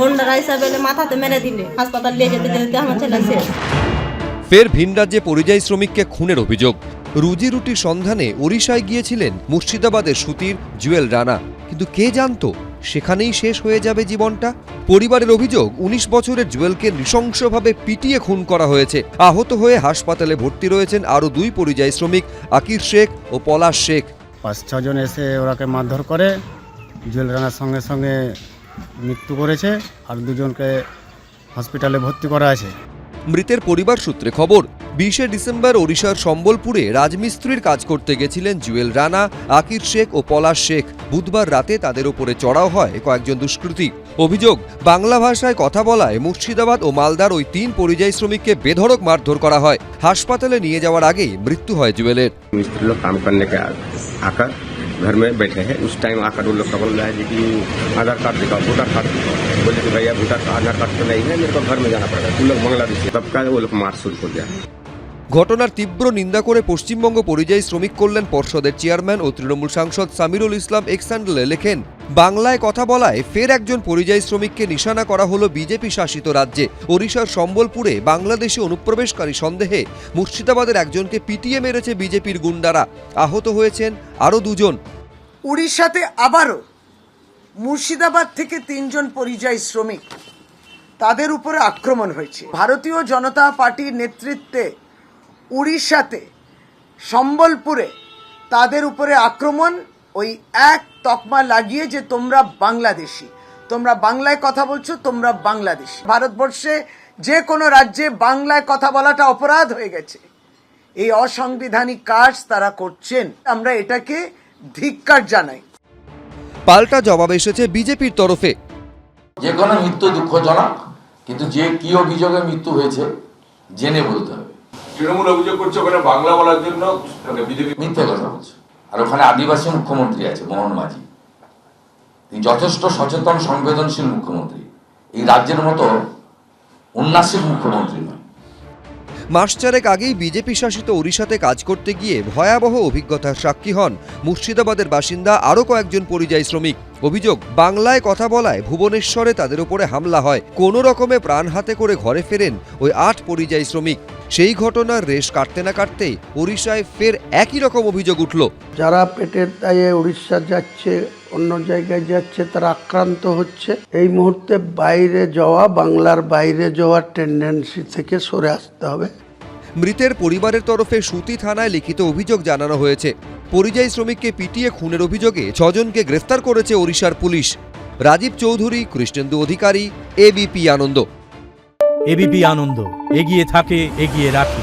গুন্ডারা হিসাবে মাথাতে মেরে দিলে। হাসপাতাল নিয়ে যেতে যেতে আমার ছেলে শেষ ফের ভিন রাজ্যে পরিযায়ী শ্রমিককে খুনের অভিযোগ। রুজি রুটির সন্ধানে ওড়িশায় গিয়েছিলেন মুর্শিদাবাদের সুতির জুয়েল রানা। কিন্তু কে জানতো সেখানেই শেষ হয়ে যাবে জীবনটা? পরিবারের অভিযোগ উনিশ বছরের জুয়েলকে নৃশংসভাবে পিটিয়ে খুন করা হয়েছে। আহত হয়ে হাসপাতালে ভর্তি রয়েছেন আরও দুই পরিযায়ী শ্রমিক আকির শেখ ও পলাশ শেখ। পাঁচ ছজন এসে ওরাকে মারধর করে জুয়েল রানার সঙ্গে সঙ্গে মৃত্যু করেছে আর দুজনকে হসপিটালে ভর্তি করা আছে। মৃতের পরিবার সূত্রে খবর বিশে ডিসেম্বর ওড়িশার সম্বলপুরে রাজমিস্ত্রির কাজ করতে গেছিলেন জুয়েল রানা আকির শেখ ও পলাশ শেখ। বুধবার রাতে তাদের ওপরে চড়াও হয় কয়েকজন দুষ্কৃতি। অভিযোগ বাংলা ভাষায় কথা বলায় মুর্শিদাবাদ ও মালদার ওই তিন পরিযায়ী শ্রমিককে বেধড়ক মারধর করা হয়। হাসপাতালে নিয়ে যাওয়ার আগেই মৃত্যু হয় জুয়েলের। মিস্ত্রি কাম আকার घर में बैठे हैं उस टाइम आकर वो लोग का बोल रहा है जी कि आधार कार्ड दिखाओ वोटर कार्ड दिखाओ बोले कि भैया वोटर कार्ड आधार कार्ड तो नहीं है मेरे को घर में जाना पड़ेगा तुम लोग बांग्लादेश तब का वो लोग मार शुरू हो गया ঘটনার তীব্র নিন্দা করে পশ্চিমবঙ্গ পরিযায়ী শ্রমিক কল্যাণ পর্ষদের চেয়ারম্যান ও তৃণমূল সাংসদ সামিরুল ইসলাম এক্সান্ডলে লেখেন বাংলায় কথা বলায় ফের একজন পরিযায়ী শ্রমিককে নিশানা করা হলো বিজেপি শাসিত রাজ্যে ওড়িশার সম্বলপুরে বাংলাদেশে অনুপ্রবেশকারী সন্দেহে মুর্শিদাবাদের একজনকে পিটিয়ে মেরেছে বিজেপির গুন্ডারা আহত হয়েছেন আরও দুজন উড়িষ্যাতে আবারও মুর্শিদাবাদ থেকে তিনজন পরিযায়ী শ্রমিক তাদের উপরে আক্রমণ হয়েছে। ভারতীয় জনতা পার্টির নেতৃত্বে উড়িষ্যাতে সম্বলপুরে তাদের উপরে আক্রমণ, ওই এক তকমা লাগিয়ে যে তোমরা বাংলাদেশি। তোমরা বাংলায় কথা বলছো, তোমরা বাংলাদেশি। ভারতবর্ষে যে কোনো রাজ্যে বাংলায় কথা বলাটা অপরাধ হয়ে গেছে। এই অসাংবিধানিক কাজ তারা করছেন। আমরা এটাকে ধিক্কার জানাই। পাল্টা জবাব এসেছে বিজেপির তরফে। যে কোনো মৃত্যু দুঃখজনক কিন্তু যে কি অভিযোগে মৃত্যু হয়েছে জেনে বলতে হবে। তৃণমূল অভিযোগ করছে ওখানে বাংলা বলার জন্য বিজেপি মিথ্যে কথা বলছে। আর ওখানে আদিবাসী মুখ্যমন্ত্রী আছে মোহন মাঝি। তিনি যথেষ্ট সচেতন সংবেদনশীল মুখ্যমন্ত্রী। এই রাজ্যের মতো উন্নাসিক মুখ্যমন্ত্রী নয়। মাস চারেক আগেই বিজেপি শাসিত ওড়িশাতে কাজ করতে গিয়ে ভয়াবহ অভিজ্ঞতার সাক্ষী হন মুর্শিদাবাদের বাসিন্দা আরও কয়েকজন পরিযায়ী শ্রমিক। অভিযোগ, বাংলায় কথা বলায় ভুবনেশ্বরে তাদের উপরে হামলা হয়। কোনো রকমে প্রাণ হাতে করে ঘরে ফেরেন ওই আট পরিযায়ী শ্রমিক। সেই ঘটনার রেশ কাটতে না কাটতেই ওড়িশায় ফের একই রকম অভিযোগ উঠল। যারা পেটের দায়ে উড়িষ্যা যাচ্ছে, অন্য জায়গায় যাচ্ছে, তারা আক্রান্ত হচ্ছে। এই মুহূর্তে বাইরে যাওয়া, বাংলার বাইরে যাওয়ার টেন্ডেন্সি থেকে সরে আসতে হবে। মৃতের পরিবারের তরফে সুতি থানায় লিখিত অভিযোগ জানানো হয়েছে। পরিযায়ী শ্রমিককে পিটিয়ে খুনের অভিযোগে ছজনকে গ্রেফতার করেছে ওড়িশার police. Rajib Chowdhury, Krishnendu Adhikari ABP Ananda. ABP Ananda, এগিয়ে থাকে, এগিয়ে রাখে।